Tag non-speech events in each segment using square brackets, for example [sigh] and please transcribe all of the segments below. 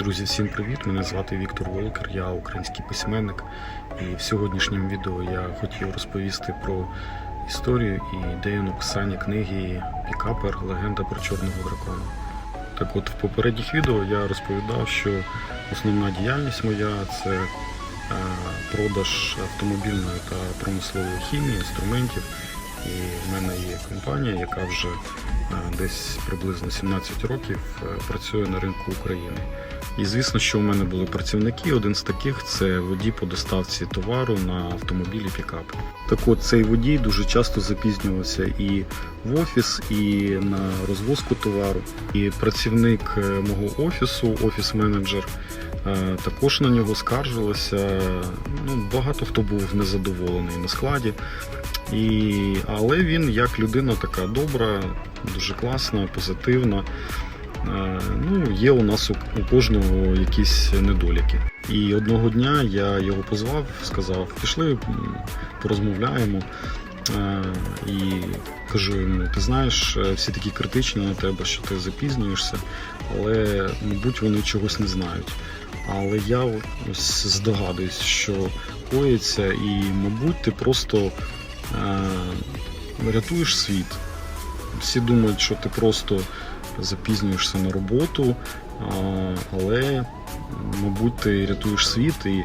Друзі, всім привіт! Мене звати Віктор Волкер, я український письменник. І в сьогоднішньому відео я хотів розповісти про історію і ідею написання книги Пікапер Легенда про чорного дракона. Так от в попередніх відео я розповідав, що основна діяльність моя це е, продаж автомобільної та промислової хімії, інструментів. І в мене є компанія, яка вже е, десь приблизно 17 років е, працює на ринку України. І звісно, що у мене були працівники. Один з таких це водій по доставці товару на автомобілі пікап. Так от цей водій дуже часто запізнювався і в офіс, і на розвозку товару. І працівник е, мого офісу, офіс-менеджер, е, також на нього скаржилася. Ну, багато хто був незадоволений на складі. І, але він як людина така добра, дуже класна, позитивна. Е, Ну, є у нас у, кожного якісь недоліки. І одного дня я його позвав, сказав, пішли, порозмовляємо. Е, І кажу йому, ти знаєш, е, всі такі критичні на тебе, що ти запізнюєшся, але, мабуть, вони чогось не знають. Але я ось здогадуюсь, що коїться, і, мабуть, ти просто е, рятуєш світ. Всі думають, що ти просто запізнюєшся на роботу, але, мабуть, ти рятуєш світ, і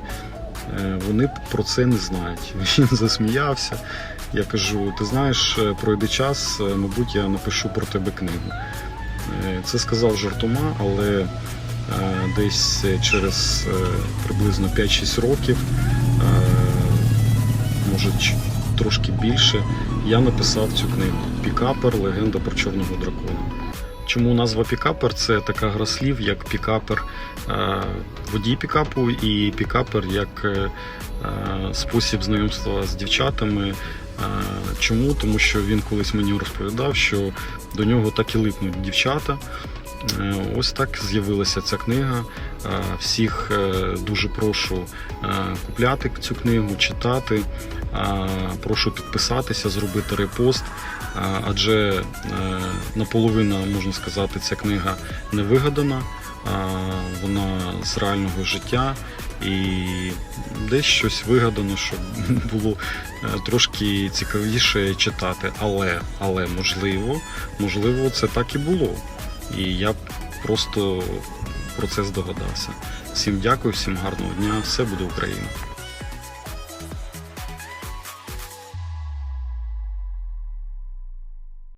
е, вони про це не знають. [laughs] Він засміявся. Я кажу: ти знаєш, е, пройде час, е, мабуть, я напишу про тебе книгу. Е, Це сказав жартома, але е, десь через е, приблизно 5-6 років, е, може трошки більше, я написав цю книгу Пікапер Легенда про чорного дракона. Чому назва Пікапер? Це така гра слів, як пікапер е, водій пікапу і пікапер як е, е, спосіб знайомства з дівчатами. Чому? Тому що він колись мені розповідав, що до нього так і липнуть дівчата. Ось так з'явилася ця книга. Е, Всіх е, дуже прошу е, купляти цю книгу, читати. Прошу підписатися, зробити репост. Адже наполовину, можна сказати, ця книга не вигадана, вона з реального життя і десь щось вигадано, щоб [laughs] було трошки цікавіше читати. Але, але можливо, можливо, це так і було. І я просто про це здогадався. Всім дякую, всім гарного дня, все буде Україна.